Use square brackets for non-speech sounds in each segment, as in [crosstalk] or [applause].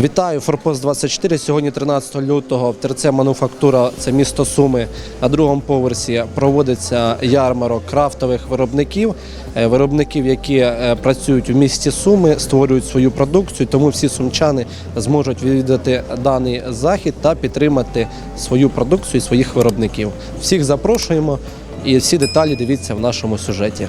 Вітаю, Форпост 24. Сьогодні 13 лютого в ТРЦ Мануфактура, це місто Суми. На другому поверсі проводиться ярмарок крафтових виробників, е, виробників, які е, працюють у місті Суми, створюють свою продукцію. Тому всі сумчани зможуть відвідати даний захід та підтримати свою продукцію і своїх виробників. Всіх запрошуємо і всі деталі дивіться в нашому сюжеті.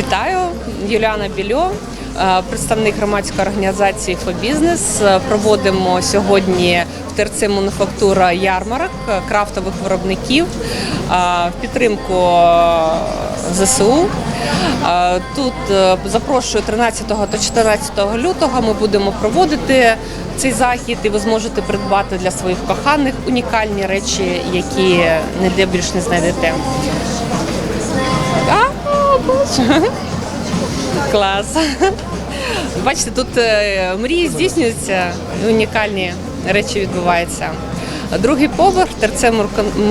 Вітаю, Юліана Більо, е, представник громадської організації «Фобізнес». Е, Проводимо сьогодні в ТРЦ «Мануфактура» ярмарок е, крафтових виробників в підтримку ЗСУ. Тут запрошую 13 та 14 лютого. Ми будемо проводити цей захід, і ви зможете придбати для своїх коханих унікальні речі, які ніде більш не знайдете. Клас. Бачите, тут е, мрії здійснюються, унікальні речі відбуваються. Другий поверх ТРЦ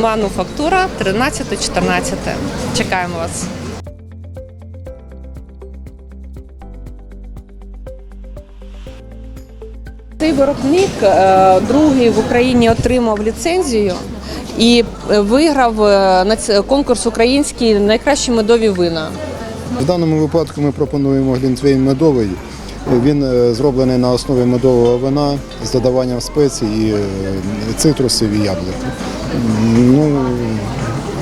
Мануфактура 13-14. Чекаємо вас. Цей виробник е, другий в Україні отримав ліцензію і е, виграв конкурс український найкращі медові вина. В даному випадку ми пропонуємо глінтвейн медовий. Він е, зроблений на основі медового вина з додаванням спецій, і е, цитрусів і яблук. Ну,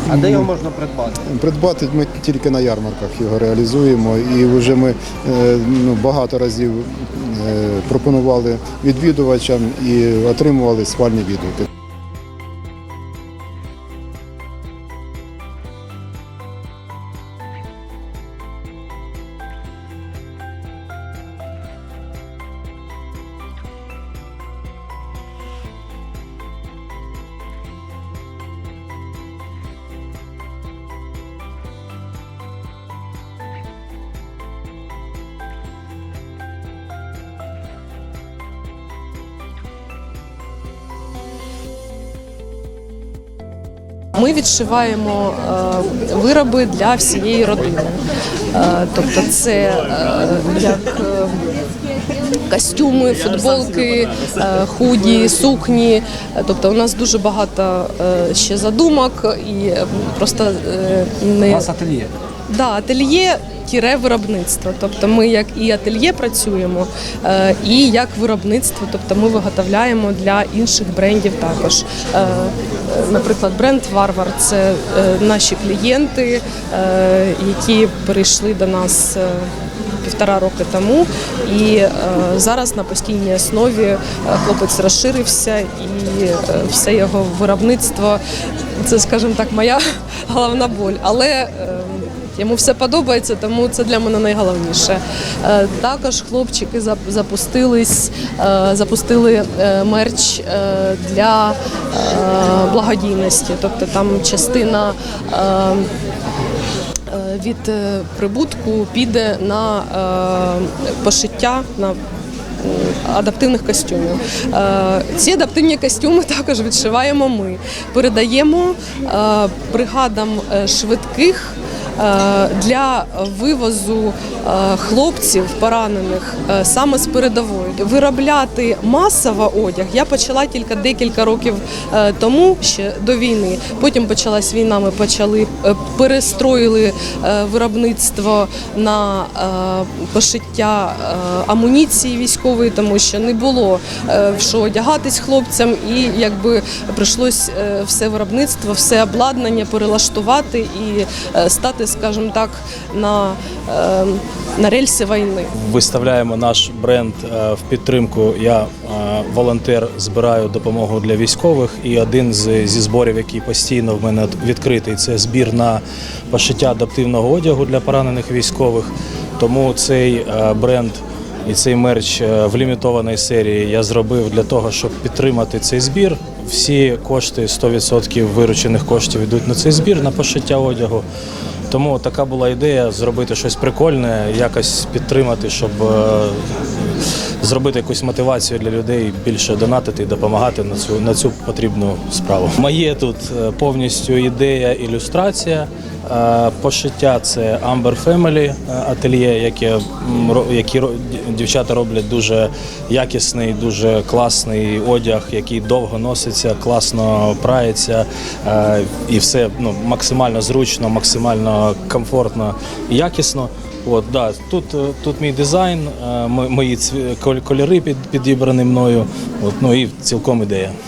А де його можна придбати? придбати ми тільки на ярмарках його реалізуємо. І вже ми е, ну, багато разів пропонували відвідувачам і отримували схвальні відгуки. Ми відшиваємо е, вироби для всієї родини. Е, тобто, це е, як костюми, футболки, худі, сукні. Тобто, у нас дуже багато ще задумок і просто не ательє. Да, ательє тіре виробництво. Тобто ми як і ательє працюємо, е, і як виробництво, тобто ми виготовляємо для інших брендів також. Е, Наприклад, бренд Варвар це е, наші клієнти, які перейшли до нас. Півтора роки тому, і зараз на постійній основі хлопець розширився, і все його виробництво це, скажімо так, моя [laughs] головна боль. Але Йому все подобається, тому це для мене найголовніше. Е, Також хлопчики зап- запустились, е, запустили е, мерч для благодійності. Тобто там частина від прибутку піде на пошиття на адаптивних костюмів. Ці адаптивні костюми також відшиваємо ми. Передаємо бригадам швидких. Е, Для вивозу е, хлопців поранених е, саме з передової виробляти масово одяг я почала тільки декілька років тому, ще до війни. Потім почалась війна. Ми почали перестроїли виробництво на пошиття амуніції військової, тому що не було в що одягатись хлопцям, і якби прийшлось все виробництво, все обладнання перелаштувати і стати скажімо так, на, е, на рельси війни. Виставляємо наш бренд е, в підтримку. Я е, волонтер збираю допомогу для військових. І один з, зі зборів, який постійно в мене відкритий, це збір на пошиття адаптивного одягу для поранених військових. Тому цей е, бренд і цей мерч в лімітованій серії я зробив для того, щоб підтримати цей збір. Всі кошти, 100% виручених коштів йдуть на цей збір на пошиття одягу. Тому така була ідея зробити щось прикольне, якось підтримати, щоб е, зробити якусь мотивацію для людей більше донатити і допомагати на цю на цю потрібну справу. Моє тут е, повністю ідея, ілюстрація. Е, Пошиття це Amber Family е, ательє, яке які дівчата роблять дуже якісний, дуже класний одяг, який довго носиться, класно прається е, і все ну, максимально зручно, максимально комфортно і якісно. От, да, тут, тут мій дизайн, мої кольори під, підібрані мною. От, ну і цілком ідея.